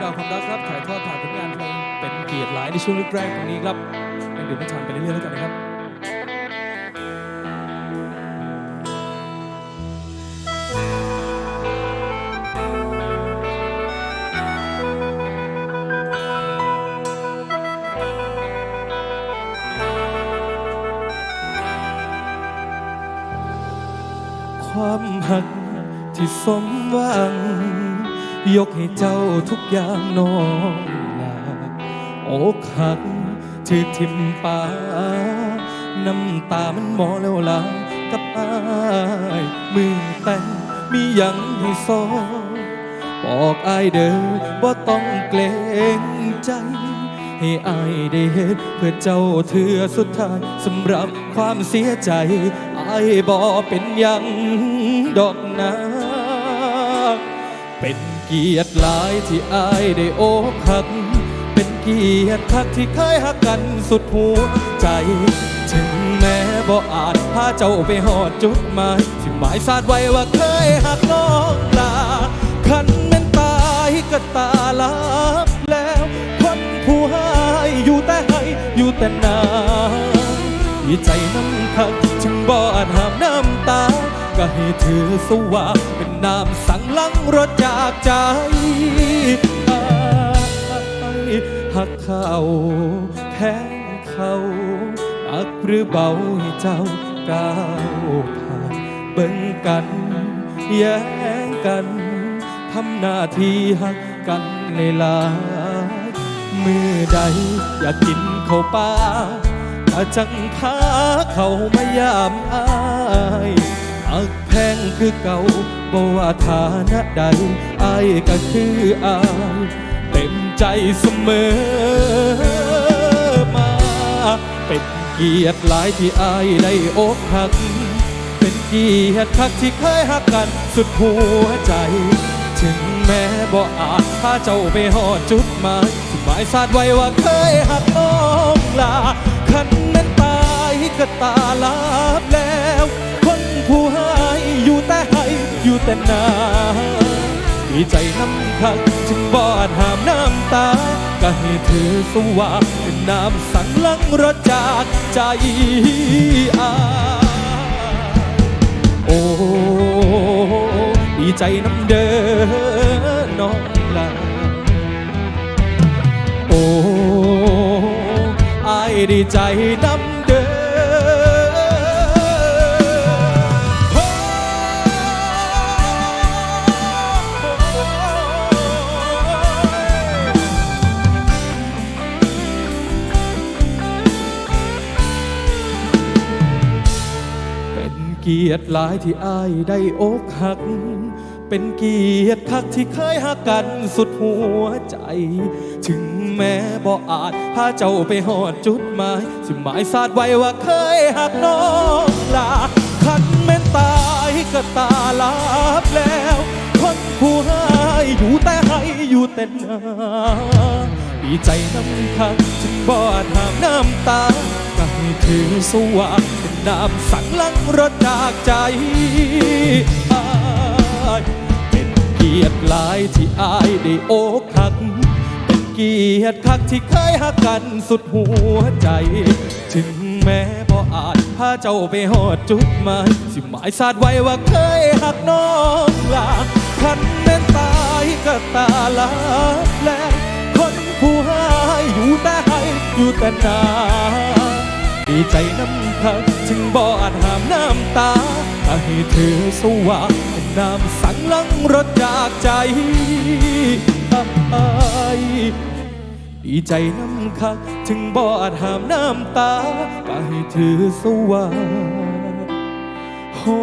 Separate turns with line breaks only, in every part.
รื่องราวความรักครับถ่ายทอดผ่านผลงานเพลงเป็นเกียรติหลายในช่วงแรกๆตรงนี้ครับยังดื่มน้ำชาไปเรื่อยๆแล้วกันนะครับความหักที่สมหวัง ยกให้เจ้าทุกอย่างน้องลาอกหักถือทิมปาน้ำตามันหมอแล้วลากับอายมือแต่มีหยังให้ซอบอกอายเด้อว่าต้องเกรงใจ ให้อายได้เห็นเพื่อเจ้าเถือสุดท้ายสำหรับความเสียใจอายบอเป็นยังดอกนาเป็น เกียรติหลายที่อายได้โอกหัก เป็นเกียรติคักที่เคยหักกันสุดหัวใจ ถึงแม้บ่อาจพาเจ้าไปหอดจุดหมายที่หมายสาดไว้ว่าเคยหักน้องลาคันแม่นตายก็ตาลับแล้ว คนผู้ให้อยู่แต่ให้อยู่แต่นาดีใจน้ำคักจึงบ่อาจห้ามน้ำตา ก็ให้ถือสว่าเป็น น้ำสั่งลังรถจากใจหักเขาแพ้เขาอักหรือเบาให้เจ้าก้าวผ่านเบิ่งกัน แย้งกันทำหน้าที่หักกันเลยลายๆมือใดอยากกินข้าวปลาอาจังพาเขามายามอายอักแพงคือเก่า บ่ว่าฐานะใดอายก็คืออายเต็มใจเสมอมา เป็นเกียรติหลายที่อายได้อกหัก เป็นเกียรติคักที่เคยหักกันสุดหัวใจ ถึงแม้บ่อาจพาเจ้าไปหอดจุดหมายหมายสาดไว้ว่าเคยหักน้องลาคันแม่นตายก็ตาลับแล้ว คนผู้ให้อยู่แต่ อยู่แต่นาดีใจน้ำคักจึงบอดหามน้ำตา ก็ให้เธอสว่างเป็นน้ำสั่งลังรถจากใจอายโอ้ดีใจน้ำเด้อน้องลาโอ้อายดีใจน้ำ ยรติหลายที่อายได้อกหัก เป็นเกียรติคักที่เคยหักกันสุดหัวใจ ถึงแม้บ่อาจพาเจ้าไปหอดจุดหมายสิหมายสาดไว้ว่าเคยหักน้องลาคันแม่นตายก็ตาลับแล้ว คนผู้ให้อยู่แต่ให้อยู่แต่หนาดีใจน้ำคักจึงบอดหามน้ำตา ก็ให้ถือสว่างเป็นน้ำสั่งลังรถจากใจอายเป็นเกียรติหลายที่อายได้โอกหัก เป็นเกียรติคักที่เคยหักกันสุดหัวใจ ถึงแม้บ่อาจพาเจ้าไปหอดจุดหมายสิหมายสาดไว้ว่าเคยหักน้องลาคันแม่นตายก็ตาลับแล้วคนผู้ให้อยู่แต่ให้อยู่แต่นา ใจน้ำคักจึงบออาจหามน้ำตาให้เธอสว่าเป็นน้ำสังลังรถจากใจดีใจน้ำคักจึงบออาจหามน้ำตาก็ให้เธอสว่างโอ้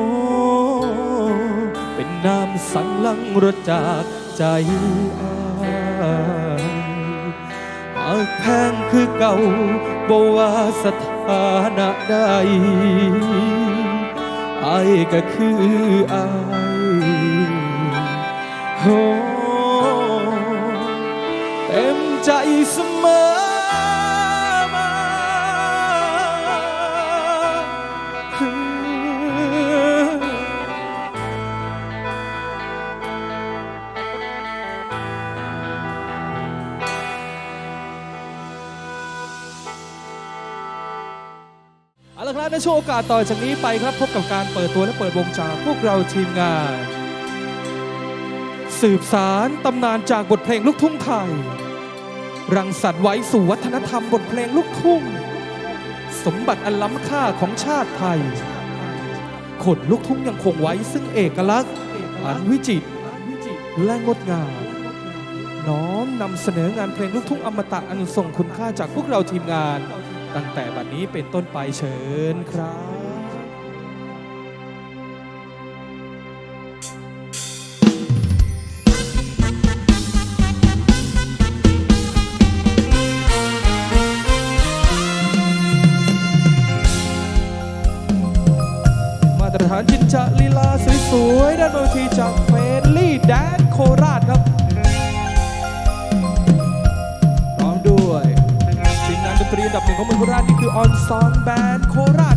เป็นน้ำสังลังรถจากใจอายหากแพงคือเก่าบ่ว่าสถา นะใดอายก็คืออายโอ้เต็มใจเสมอ ละครับในช่วงโอกาสต่อจากนี้ไปครับพบกับการเปิดตัวและเปิดวงจากพวกเราทีมงาน สืบสารตำนานจากบทเพลงลูกทุ่งไทย รังสรรค์ไว้สู่วัฒนธรรมบทเพลงลูกทุ่ง สมบัติอันล้ำค่าของชาติไทยขนลูกทุ่งยังคงไว้ซึ่งเอกลักษณ์อันวิจิตรและงดงามน้อมนำเสนองานเพลงลูกทุ่งอมตะอันทรงคุณค่าจากพวกเราทีมงาน ตั้งแต่บัดนี้เป็นต้นไปเชิญครับมาตรฐานจินจะลีลาสวยๆด้านบนทีจากเฟรนลี่แดนโคราชครับ ของเมืองโคราชนี่คือออนซอนแบนโคราช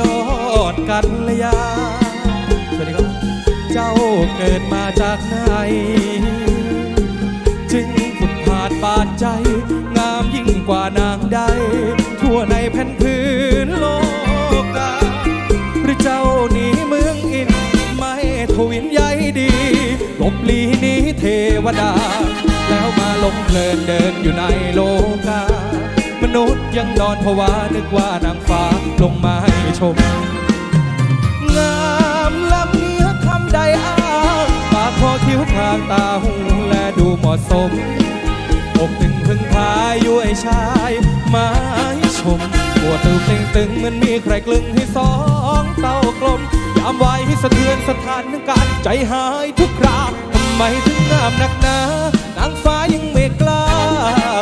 ยอดกันลยา สวัสดีครับ เจ้าเกิดมาจากไหน จึงผุดผาดบาดใจ งามยิ่งกว่านางใด ทั่วในแผ่นพื้นโลกาหรือเจ้าหนีเมืองอิน ไม่ทวินใยดีหลบลีนี้เทวดา แล้วมาลงเพลินเดินอยู่ในโลกามนุษย์ยังนอนภาวะนึกว่า นางฟ้าลงมาให้ชม งามลำเนื้อคำใดอ้างปากคอคิ้วพรางตาหูและดูเหมาะสมอกตึงพึ่งพายุ้ยชายมาให้ชมปวดตึงตึงตึงเหมันมีใครกลึงให้สองเต้ากลมยามไว้ให้สะเทือนสถานนึงการใจหายทุกคราทำไมถึงงามนักหนานางฟ้ายังไม่กล้า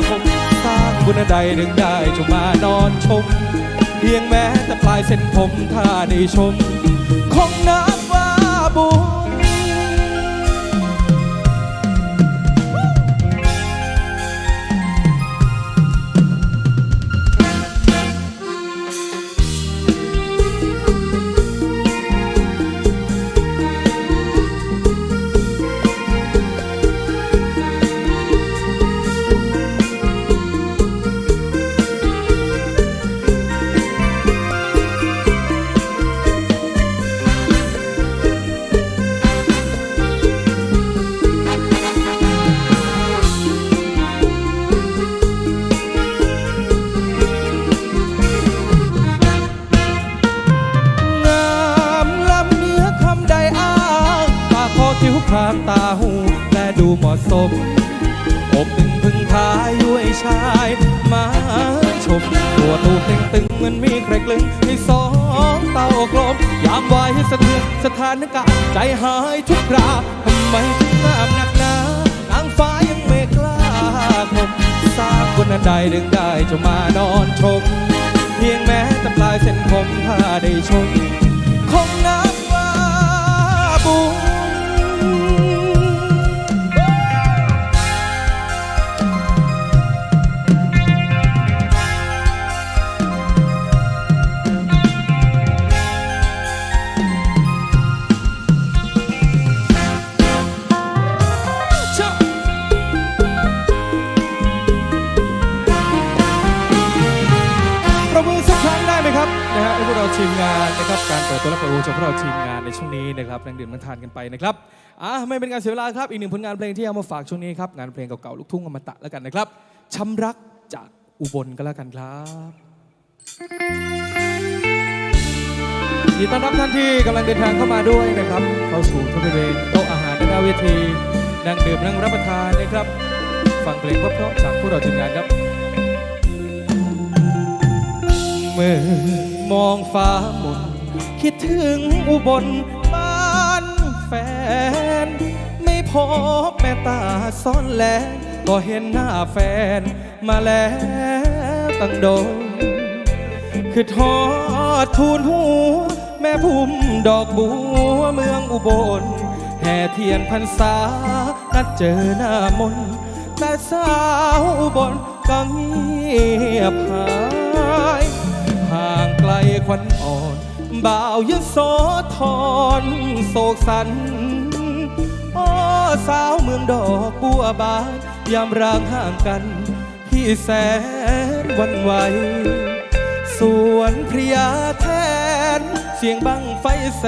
คงสร้างบุญใดดึงได้จงมานอนชม เพียงแม้แต่ปลายเส้นผมถ้าได้ชม คงนับว่าบุญานกะใจหายทุกคราทำไมถึงงามหนักหนานางฟ้ายังไม่กล้าคมสร้างคนอันใดดึงได้จะมานอนชม เพียงแม้แต่ปลายเส้นผมผ้าได้ชมคงน้า งานนะครับการเปิดตัวและเปิดวงจากพวกเราทีมงานในช่วงนี้นะครับนั่งดื่มนั่งทานกันไปนะครับอะไม่เป็นการเสียเวลาครับอีกหนึ่งผลงานเพลงที่เอามาฝากช่วงนี้ครับงานเพลงเก่าๆลูกทุ่งอมตะแล้วกันนะครับช้ำรักจากอุบลก็แล้วกันครับยินดีต้อนรับท่านที่กำลังเดินทางเข้ามาด้วยนะครับเข้าสู่บริเวณโต๊ะอาหารหน้าเวทีนั่งดื่มนั่งรับประทานนะครับฟังเพลงเพราะๆจากพวกเราทีมงานครับเมื่อ มองฟ้ามนคิดถึงอุบลบ้านแฟน ไม่พบแม่ตาซ่อนแลก็เห็นหน้าแฟนมาแล้วตั้งโดนคือทอดทูลหัวแม่พุ่มดอกบัวเมืองอุบล แห่เทียนพรรษา นัดเจอหน้ามนแต่สาวอุบลก็เงียบหาย ลควันอ่อน บ่าวยโสธรโศกสันโอ้สาวเมืองดอกบัวบานยามร่างห่างกัน พี่แสนวันไหวสวนพริยาแทน เสียงบังไฟแส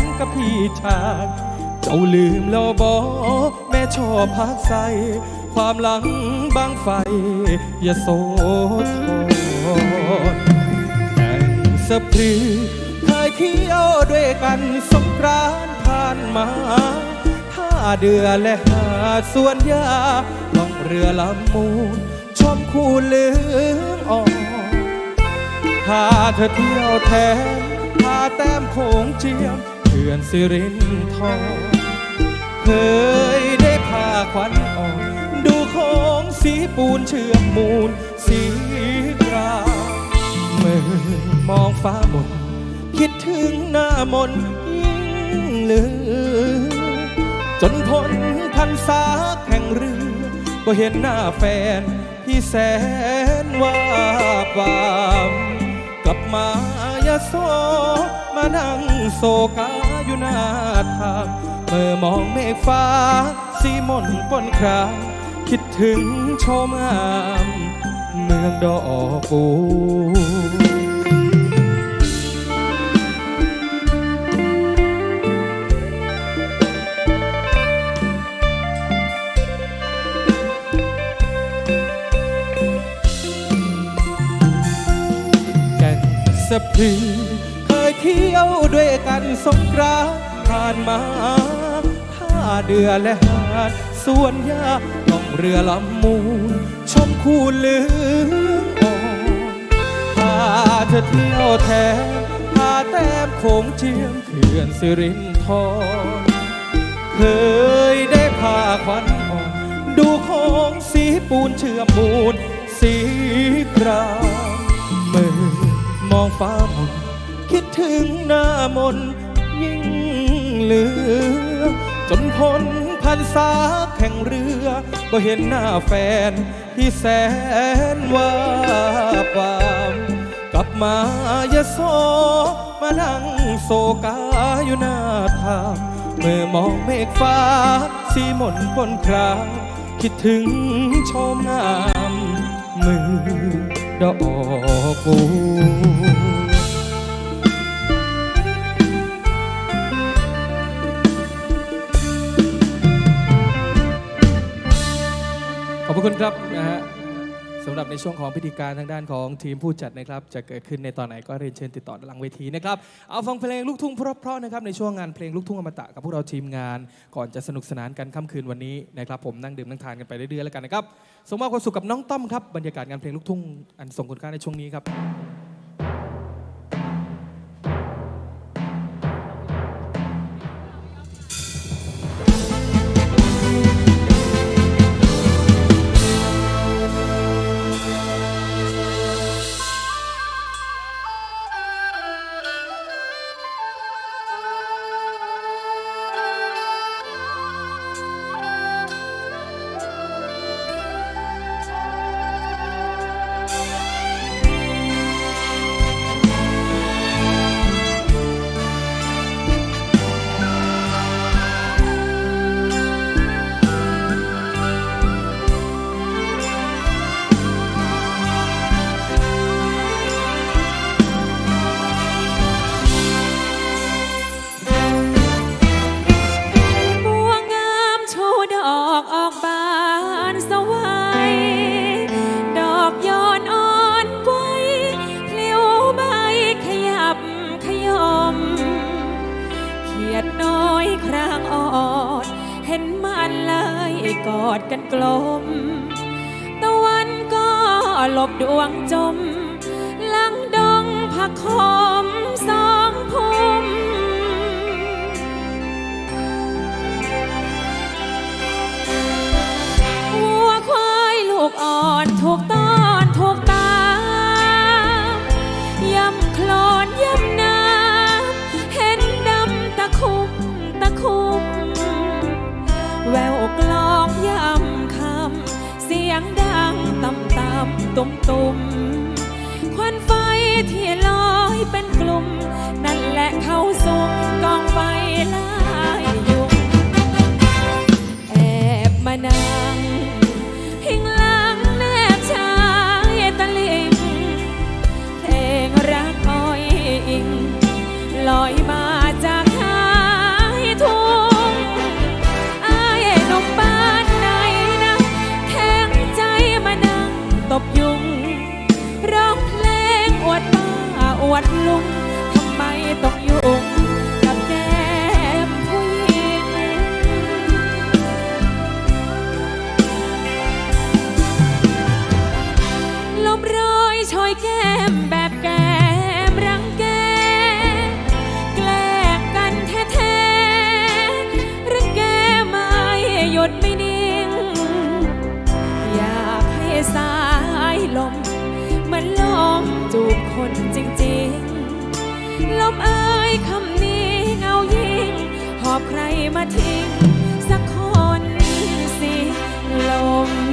นกับพี่ชายเจ้าลืมแล้วบอกแม่ชอบพักใส ความหลังบังไฟ อย่าโสธร สะพรือเคยเที่ยวด้วยกันสงกรานผ่านมาท่าเดือและหาดสวนยาล่องเรือลำมูลชมคูเหลืองอ่อนพาเธอเที่ยวแทนพาแต้มโขงเจียมเขื่อนสิรินทรเคยได้พาควันอ่อนดูโค้งสีปูนเชื่อมมูลสีกรา มอมองฟ้ามนคิดถึงหน้ามนยิ่งลือ จนพ้นพันษาแข่งเรือ ก็เห็นหน้าแฟนพี่แสนว่าบวามกลับมายาโซมานั่งโศกาอยู่หน้าทางเมื่อมองเมฆฟ้า สีมนปนครามคิดถึงโชมงามเมืองดอกปูแะพรือเคยเที่ยวด้วยกันสงกรานต์ผ่านมาท่าเดือและหาดสวนยาล่องเรือลำมูล ชมคูเหลืองอ่อนพาเธอเที่ยวแทนพาแต้มโขงเจียมเขื่อนสิรินทรเคยได้พาควันอ่อนดูโค้งสีปูนเชื่อมมูลสีครามเมื่อ มองฟ้ามนคิดถึงหน้ามนยิ่งเหลือ จนพ้นพันษาแข่งเรือ ก็เห็นหน้าแฟนที่แสนว่าปามกลับมายโซมานั่งโศกาอยู่หน้าทางเมื่อมองเมฆฟ้า สีหม่นปนครามคิดถึงชมงามมือดอกกู อบคุณครับนะฮะสำหรับในช่วงของพิธีการทางด้านของทีมผู้จัดนะครับ จะเกิดขึ้นในตอนไหนก็เรียนเชิญติดต่อด้านหลังเวทีนะครับ เอาฟังเพลงลูกทุ่งเพราะๆนะครับในช่วงงานเพลงลูกทุ่งอมตะกับพวกเราทีมงาน ก่อนจะสนุกสนานกันค่ำคืนวันนี้นะครับ ผมนั่งดื่มนั่งทานกันไปเรื่อยๆแล้วกันนะครับส่งมอบความสุขกับน้องต้อมครับบรรยากาศงานเพลงลูกทุ่งอันทรงคุณค่าในช่วงนี้ครับ
ลบเอ่ยคำนี้เงายิ่ง หอบใครมาทิ้ง สักคนสิลม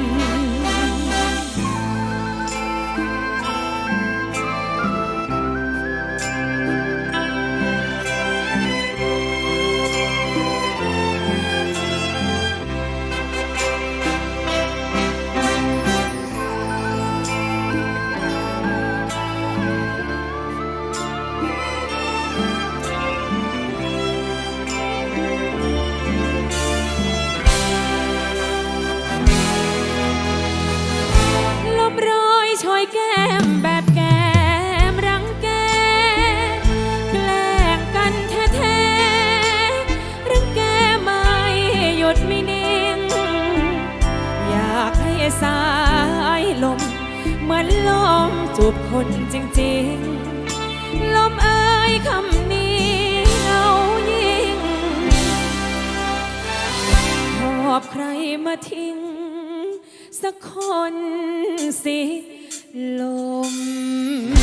บคนจริงๆ ลมเอ่ยคำนี้เอายิ่งหอบใครมาทิ้ง สักคนสิลม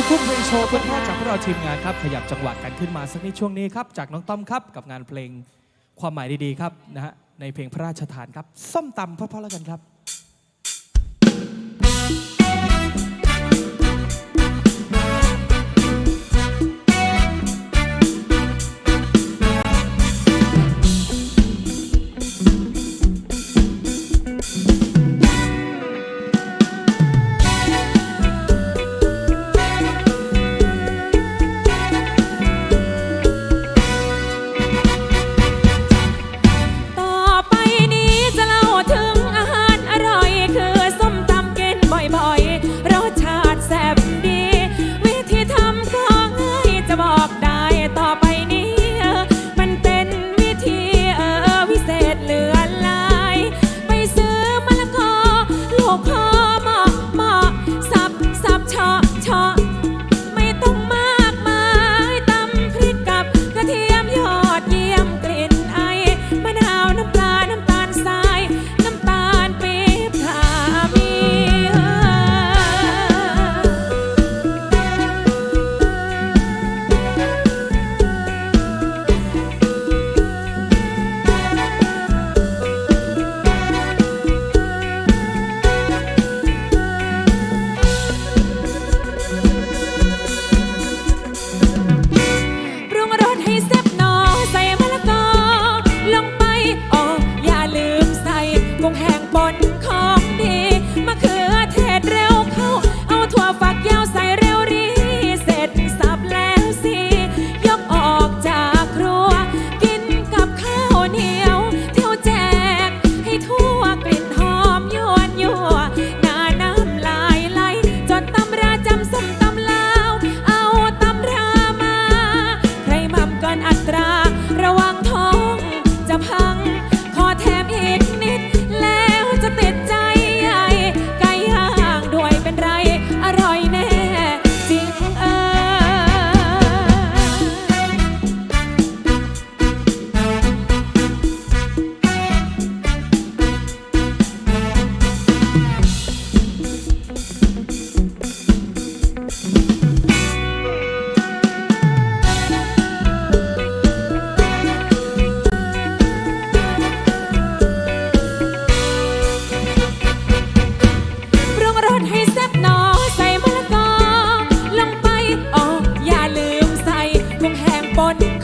ลูกทุ่งเพลงโชว์เพื่อนพ่อจากพวกเราทีมงานครับ ขยับจังหวะกันขึ้นมาสักนิดช่วงนี้ครับ จากน้องต้อมครับ กับงานเพลงความหมายดีๆครับนะฮะในเพลงพระราชทานครับ ส้มตำเพรอๆแล้วกันครับ morning.